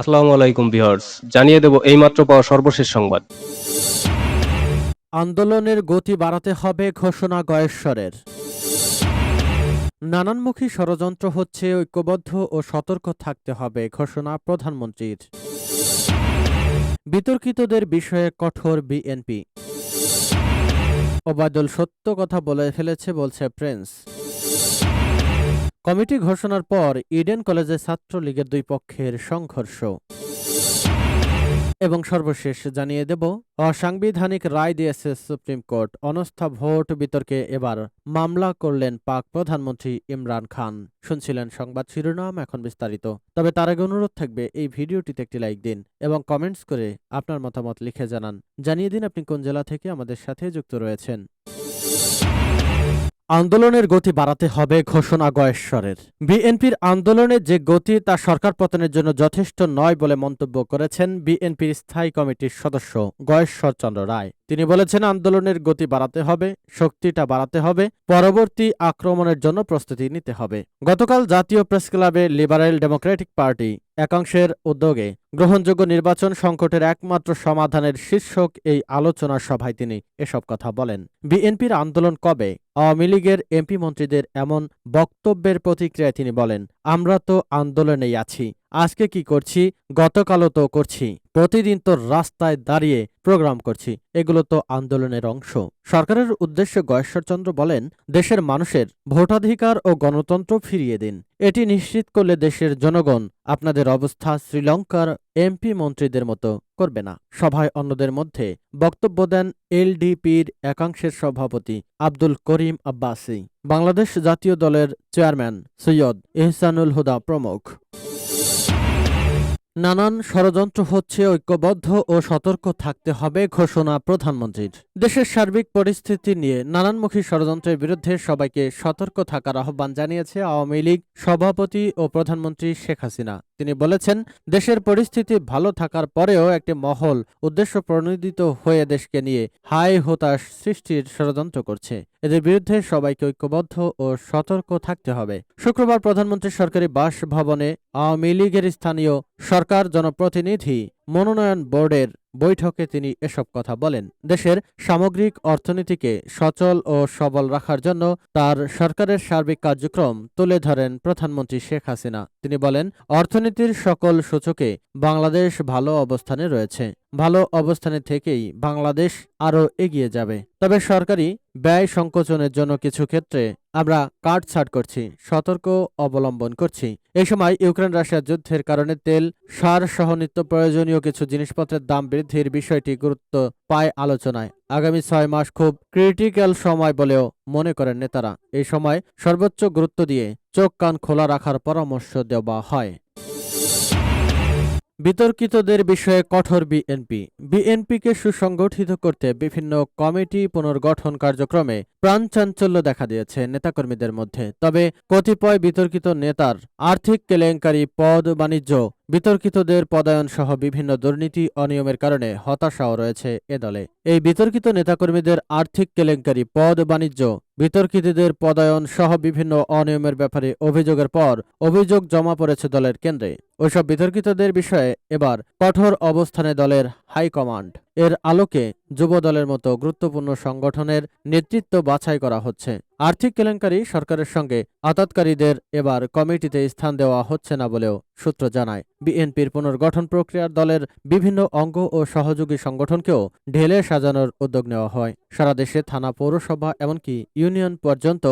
আসসালামু আলাইকুম ভিউয়ার্স, জানিয়ে দেব এইমাত্র পাওয়া সর্বশেষ সংবাদ। আন্দোলনের গতি বাড়াতে হবে ঘোষণা গয়েশ্বরের। নানানমুখী ষড়যন্ত্র হচ্ছে ঐক্যবদ্ধ ও সতর্ক থাকতে হবে ঘোষণা প্রধানমন্ত্রীর। বিতর্কিতদের বিষয়ে কঠোর বিএনপি। ওবায়দুল সত্য কথা বলে ফেলেছে বলছে প্রিন্স। কমিটি ঘোষণার পর ইডেন কলেজে ছাত্রলীগের দুই পক্ষের সংঘর্ষ। এবং সর্বশেষ জানিয়ে দেব, অসাংবিধানিক রায় দিয়েছে সুপ্রিম কোর্ট। অনস্থা ভোট বিতর্কে এবার মামলা করলেন পাক প্রধানমন্ত্রী ইমরান খান। শুনছিলেন সংবাদ শিরোনাম, এখন বিস্তারিত। তবে তার আগে অনুরোধ থাকবে, এই ভিডিওটিতে একটি লাইক দিন এবং কমেন্টস করে আপনার মতামত লিখে জানান। জানিয়ে দিন আপনি কোন জেলা থেকে আমাদের সাথে যুক্ত রয়েছেন। আন্দোলনের গতি বাড়াতে হবে ঘোষণা গয়েশ্বরের। বিএনপির আন্দোলনের যে গতি তা সরকার পতনের জন্য যথেষ্ট নয় বলে মন্তব্য করেছেন বিএনপির স্থায়ী কমিটির সদস্য গয়েশ্বর চন্দ্র রায়। তিনি বলেছেন, আন্দোলনের গতি বাড়াতে হবে, শক্তিটা বাড়াতে হবে, পরবর্তী আক্রমণের জন্য প্রস্তুতি নিতে হবে। গতকাল জাতীয় প্রেস ক্লাবে লিবারেল ডেমোক্রেটিক পার্টি একাংশের উদ্যোগে গ্রহণযোগ্য নির্বাচন সংকটের একমাত্র সমাধানের শীর্ষক এই আলোচনা সভায় তিনি এসব কথা বলেন। বিএনপির আন্দোলন কবে? আওয়ামী লীগের এমপি মন্ত্রীদের এমন বক্তব্যের প্রতিক্রিয়ায় তিনি বলেন, আমরা তো আন্দোলনেই আছি। আজকে কি করছি? গতকালও তো করছি। প্রতিদিন তো রাস্তায় দাঁড়িয়ে প্রোগ্রাম করছি। এগুলো তো আন্দোলনের অংশ। সরকারের উদ্দেশ্যে গয়েশ্বরচন্দ্র বলেন, দেশের মানুষের ভোটাধিকার ও গণতন্ত্র ফিরিয়ে দিন। এটি নিশ্চিত করলে দেশের জনগণ আপনাদের অবস্থা শ্রীলঙ্কার এমপি মন্ত্রীদের মতো করবে না। সভায় অন্যদের মধ্যে বক্তব্য দেন এলডিপির একাংশের সভাপতি আব্দুল করিম আব্বাসি। বাংলাদেশ জাতীয় দলের চেয়ারম্যান সৈয়দ এহসানুল হুদা প্রমুখ। নানান ষড়যন্ত্র হচ্ছে, ঐক্যবদ্ধ ও সতর্ক থাকতে হবে, ঘোষণা প্রধানমন্ত্রীর। দেশের সার্বিক পরিস্থিতি নিয়ে নানানমুখী ষড়যন্ত্রের বিরুদ্ধে সবাইকে সতর্ক থাকার আহ্বান জানিয়েছে আওয়ামী লীগ সভাপতি ও প্রধানমন্ত্রী শেখ হাসিনা। তিনি বলেছেন, দেশের পরিস্থিতি ভালো থাকার পরেও একটি মহল উদ্দেশ্য প্রণোদিত হয়ে দেশকে নিয়ে হাই হতাশ সৃষ্টির ষড়যন্ত্র করছে। এদের বিরুদ্ধে সবাইকে ঐক্যবদ্ধ ও সতর্ক থাকতে হবে। শুক্রবার প্রধানমন্ত্রী সরকারি বাসভবনে আওয়ামী লীগের স্থানীয় সরকার জনপ্রতিনিধি মনোনয়ন বোর্ডের বৈঠকে তিনি এসব কথা বলেন। দেশের সামগ্রিক অর্থনীতিকে সচল ও সবল রাখার জন্য তার সরকারের সার্বিক কার্যক্রম তুলে ধরেন প্রধানমন্ত্রী শেখ হাসিনা। তিনি বলেন, অর্থনীতির সকল সূচকে বাংলাদেশ ভালো অবস্থানে রয়েছে। ভালো অবস্থানে থেকেই বাংলাদেশ আরও এগিয়ে যাবে। তবে সরকারি ব্যয় সংকোচনের জন্য কিছু ক্ষেত্রে আমরা কাটছাট করছি, সতর্ক অবলম্বন করছি। এই সময় ইউক্রেন রাশিয়া যুদ্ধের কারণে তেল, সার সহ নিত্য প্রয়োজনীয় কিছু জিনিসপত্রের দাম বৃদ্ধির বিষয়টি গুরুত্ব পায় আলোচনায়। আগামী ছয় মাস খুব ক্রিটিক্যাল সময় বলেও মনে করেন নেতারা। এই সময় সর্বোচ্চ গুরুত্ব দিয়ে চোখ কান খোলা রাখার পরামর্শ দেওয়া হয়। বিতর্কিতদের বিষয়ে কঠোর বিএনপি। বিএনপিকে সুসংগঠিত করতে বিভিন্ন কমিটি পুনর্গঠন কার্যক্রমে প্রাণচাঞ্চল্য দেখা দিয়েছে নেতাকর্মীদের মধ্যে। তবে কতিপয় বিতর্কিত নেতার আর্থিক কেলেঙ্কারি পদ বাণিজ্য বিতর্কিতদের পদায়ন সহ বিভিন্ন দুর্নীতি, অনিয়মের কারণে হতাশাও রয়েছে এ দলে। এই বিতর্কিত নেতাকর্মীদের আর্থিক কেলেঙ্কারি, পদ বাণিজ্য, বিতর্কিতদের পদায়ন সহ বিভিন্ন অনিয়মের ব্যাপারে অভিযোগের পর অভিযোগ জমা পড়েছে দলের কেন্দ্রে। ওইসব বিতর্কিতদের বিষয়ে এবার কঠোর অবস্থানে দলের হাইকমান্ড। এর আলোকে যুব দলের মতো গুরুত্বপূর্ণ সংগঠনের নেতৃত্ব বাছাই করা হচ্ছে। আর্থিক কেলেঙ্কারি সরকারের সঙ্গে আতাতকারীদের এবার কমিটিতে স্থান দেওয়া হচ্ছে না বলেও সূত্র জানায়। বিএনপির পুনর্গঠন প্রক্রিয়ার দলের বিভিন্ন অঙ্গ ও সহযোগী সংগঠনকেও ঢেলে সাজানোর উদ্যোগ নেওয়া হয়। সারা দেশে থানা পৌরসভা এমনকি ইউনিয়ন পর্যন্ত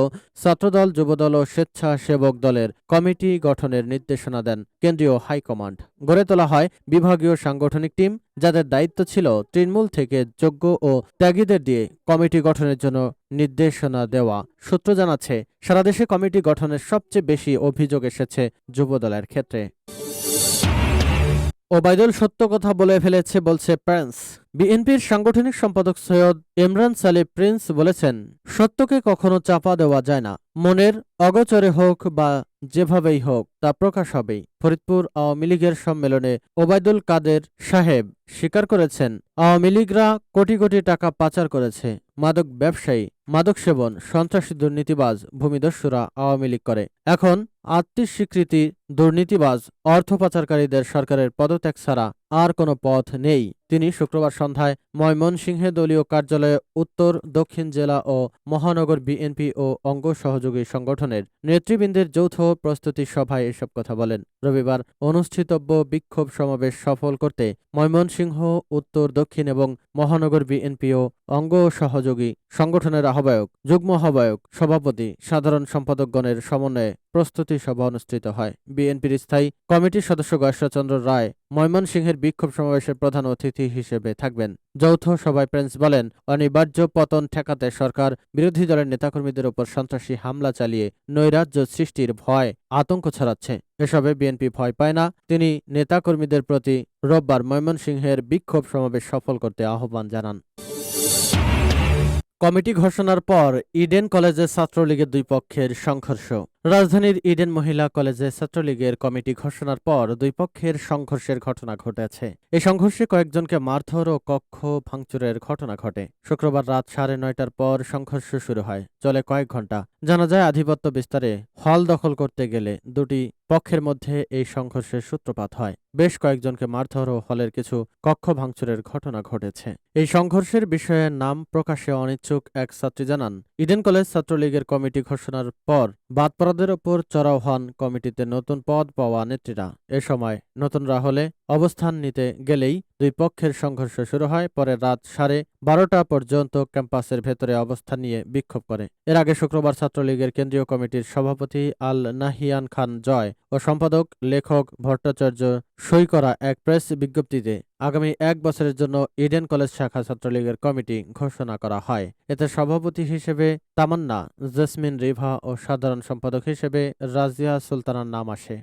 ছাত্রদল, যুবদল ও স্বেচ্ছাসেবক দলের কমিটি গঠনের নির্দেশনা দেন কেন্দ্রীয় হাইকমান্ড। গড়ে তোলা হয় বিভাগীয় সাংগঠনিক টিম, যাদের দায়িত্ব ছিল তৃণমূল থেকে যোগ্য ও ত্যাগীদের দিয়ে কমিটি গঠনের জন্য নির্দেশনা দেওয়া সূত্র জানাচ্ছে সারাদেশে কমিটি গঠনের সবচেয়ে বেশি অভিযোগ এসেছে যুবদলের ক্ষেত্রে। ওবায়দুল সত্য কথা বলে ফেলেছে বলছে প্রিন্স বিএনপির সাংগঠনিক সম্পাদক সৈয়দ ইমরান সালি প্রিন্স বলেছেন, সত্যকে কখনো চাপা দেওয়া যায় না। মনের অগচরে হোক বা যেভাবেই হোক, তা প্রকাশ হবেই। ফরিদপুর আওয়ামী লীগের সম্মেলনে ওবায়দুল কাদের সাহেব স্বীকার করেছেন, আওয়ামী লীগরা কোটি কোটি টাকা পাচার করেছে, মাদক ব্যবসায়ী মাদক সেবন, সন্ত্রাসী দুর্নীতিবাজ, ভূমিদস্যুরা আওয়ামী লীগ করে। এখন আত্মস্বীকৃতি দুর্নীতিবাজ, অর্থ পাচারকারীদের সরকারের পদত্যাগ ছাড়া আর কোনো পথ নেই। তিনি শুক্রবার সন্ধ্যায় ময়মনসিংহে দলীয় কার্যালয়ে উত্তর, দক্ষিণ জেলা ও মহানগর বিএনপি ও অঙ্গ সহযোগী সংগঠনের নেতৃবৃন্দের যৌথ প্রস্তুতি সভায় এসব কথা বলেন। রবিবার অনুষ্ঠিতব্য বিক্ষোভ সমাবেশ সফল করতে ময়মনসিংহ, উত্তর, দক্ষিণ এবং মহানগর বিএনপি ও অঙ্গ সহযোগী সংগঠনের আহ্বায়ক, যুগ্ম আহ্বায়ক, সভাপতি, সাধারণ সম্পাদকগণের সমন্বয়ে প্রস্তুতি সভা অনুষ্ঠিত হয়। বিএনপির স্থায়ী কমিটির সদস্য গয়েশ্বরচন্দ্র রায় ময়মনসিংহের বিক্ষোভ সমাবেশের প্রধান অতিথি হিসেবে থাকবেন। যৌথ সভায় প্রিন্স বলেন, অনিবার্য পতন ঠেকাতে সরকার, বিরোধী দলের নেতাকর্মীদের উপর সন্ত্রাসী হামলা চালিয়ে নৈরাজ্য সৃষ্টির ভয় আতঙ্ক ছড়াচ্ছে। এসবে বিএনপি ভয় পায় না। তিনি নেতাকর্মীদের প্রতি রোববার ময়মনসিংহের বিক্ষোভ সমাবেশ সফল করতে আহ্বান জানান। কমিটি ঘোষণার পর ইডেন কলেজের ছাত্রলীগের দুই পক্ষের সংঘর্ষ। রাজধানীর ইডেন মহিলা কলেজে ছাত্রলীগের কমিটি ঘোষণার পর দুই পক্ষের সংঘর্ষের ঘটনা ঘটেছে। এই সংঘর্ষে কয়েকজনকে মারধর ও কক্ষ ভাঙচুরের ঘটনা ঘটে। শুক্রবার রাত সাড়ে নয়টার পর সংঘর্ষ শুরু হয়, চলে কয়েক ঘণ্টা জানা যায়, আধিপত্য বিস্তারে হল দখল করতে গেলে দুটি পক্ষের মধ্যে এই সংঘর্ষের সূত্রপাত হয়। বেশ কয়েকজনকে মারধর ও হলের কিছু কক্ষ ভাঙচুরের ঘটনা ঘটেছে। এই সংঘর্ষের বিষয়ে নাম প্রকাশে অনিচ্ছুক এক ছাত্রী জানান, ইডেন কলেজ ছাত্রলীগের কমিটি ঘোষণার পর বাদপরাদের ওপর চড়াও হন কমিটিতে নতুন পদ পাওয়া নেত্রীরা। এ সময় নতুনরা হলে অবস্থান নিতে গেলেই দুই পক্ষের সংঘর্ষ শুরু হয় পরে রাত সাড়ে বারোটা পর্যন্ত ক্যাম্পাসের ভেতরে অবস্থান নিয়ে বিক্ষোভ করে। এর আগে শুক্রবার ছাত্রলীগের কেন্দ্রীয় কমিটির সভাপতি আল নাহিয়ান খান জয় ও সম্পাদক, লেখক, ভট্টাচার্য সই করা এক প্রেস বিজ্ঞপ্তিতে আগামী এক বছরের জন্য ইডেন কলেজ শাখা ছাত্রলীগের কমিটি ঘোষণা করা হয়। এতে সভাপতি হিসেবে তামান্না, জেসমিন রিভা ও সাধারণ সম্পাদক হিসেবে রাজিয়া সুলতানার নাম আসে।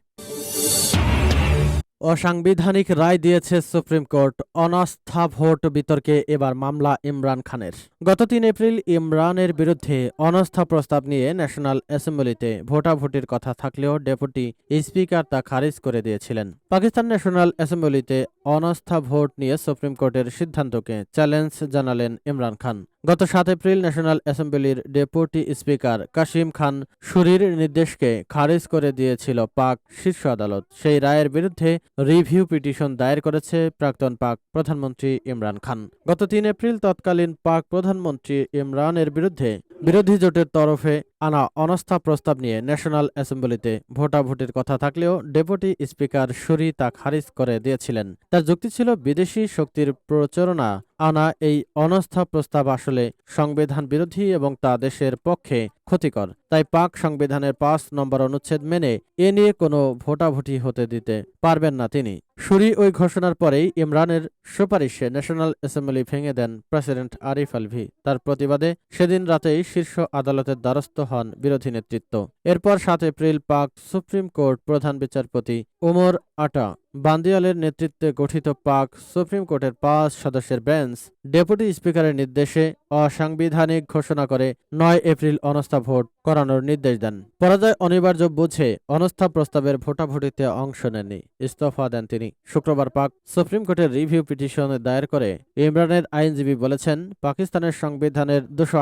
অসাংবিধানিক রায় দিয়েছে সুপ্রিম কোর্ট। অনাস্থা ভোট বিতর্কে এবার মামলা ইমরান খানের। গত তিন এপ্রিল ইমরানের বিরুদ্ধে অনাস্থা প্রস্তাব নিয়ে ন্যাশনাল অ্যাসেম্বলিতে ভোটাভুটির কথা থাকলেও ডেপুটি স্পিকার তা খারিজ করে দিয়েছিলেন। পাকিস্তান ন্যাশনাল অ্যাসেম্বলিতে অনাস্থা ভোট নিয়ে সুপ্রিম কোর্টের সিদ্ধান্তকে চ্যালেঞ্জ জানালেন ইমরান খান। গত সাত এপ্রিল ন্যাশনাল অ্যাসেম্বলির ডেপুটি স্পিকার কাশিম খান শুরির নির্দেশকে খারিজ করে দিয়েছিল পাক শীর্ষ আদালত। সেই রায়ের বিরুদ্ধে রিভিউ পিটিশন দায়ের করেছে প্রাক্তন পাক প্রধানমন্ত্রী ইমরান খান। গত তিন এপ্রিল তৎকালীন পাক প্রধানমন্ত্রী ইমরানের বিরুদ্ধে বিরোধী জোটের তরফে আনা অনাস্থা প্রস্তাব নিয়ে ন্যাশনাল অ্যাসেম্বলিতে ভোটাভুটির কথা থাকলেও ডেপুটি স্পিকার শুরি তা খারিজ করে দিয়েছিলেন। তার যুক্তি ছিল, বিদেশি শক্তির প্রচারণা আনা এই অনাস্থা প্রস্তাব আসলে সংবিধান বিরোধী এবং তা দেশের পক্ষে ক্ষতিকর। তাই পাক সংবিধানের পাঁচ নম্বর অনুচ্ছেদ মেনে এ নিয়ে কোনো ভোটাভুটি হতে দিতে পারবেন না তিনি। শুরি ওই ঘোষণার পরেই ইমরানের সুপারিশে ন্যাশনাল অ্যাসেম্বলি ভেঙে দেন প্রেসিডেন্ট আরিফ আলভি। তার প্রতিবাদে সেদিন রাতেই শীর্ষ আদালতের দ্বারস্থ হন বিরোধী নেতৃত্ব। এরপর সাত এপ্রিল পাক সুপ্রিম কোর্ট প্রধান বিচারপতি ওমর আটা বান্দিয়ালের নেতৃত্বে গঠিত পাক সুপ্রিম কোর্টের পাঁচ সদস্যের বেঞ্চ ডেপুটি স্পিকারের নির্দেশে অসাংবিধানিক ঘোষণা করে নয় এপ্রিল অনাস্থা ভোট করানোর নির্দেশ দেন। পরাজয় অনিবার্য বুঝে অনাস্থা প্রস্তাবের ভোটাভুটিতে অংশ নেননি। ইস্তফা দেন তিনি। শুক্রবার পাক সুপ্রিম কোর্টের রিভিউ পিটিশন দায়ের করে ইমরানের আইনজীবী বলেছেন, পাকিস্তানের সংবিধানের দুশো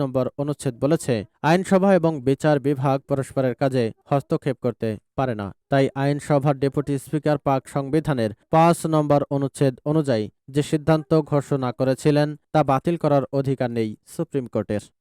নম্বর অনুচ্ছেদ বলেছে, আইনসভা এবং বিচার বিভাগ পরস্পরের কাজে হস্তক্ষেপ করতে পারে না। তাই আইনসভার ডেপুটি স্পিকার পাক সংবিধানের পাঁচ নম্বর অনুচ্ছেদ অনুযায়ী যে সিদ্ধান্ত ঘোষণা করেছিলেন তা বাতিল করার অধিকার নেই সুপ্রিম কোর্টের।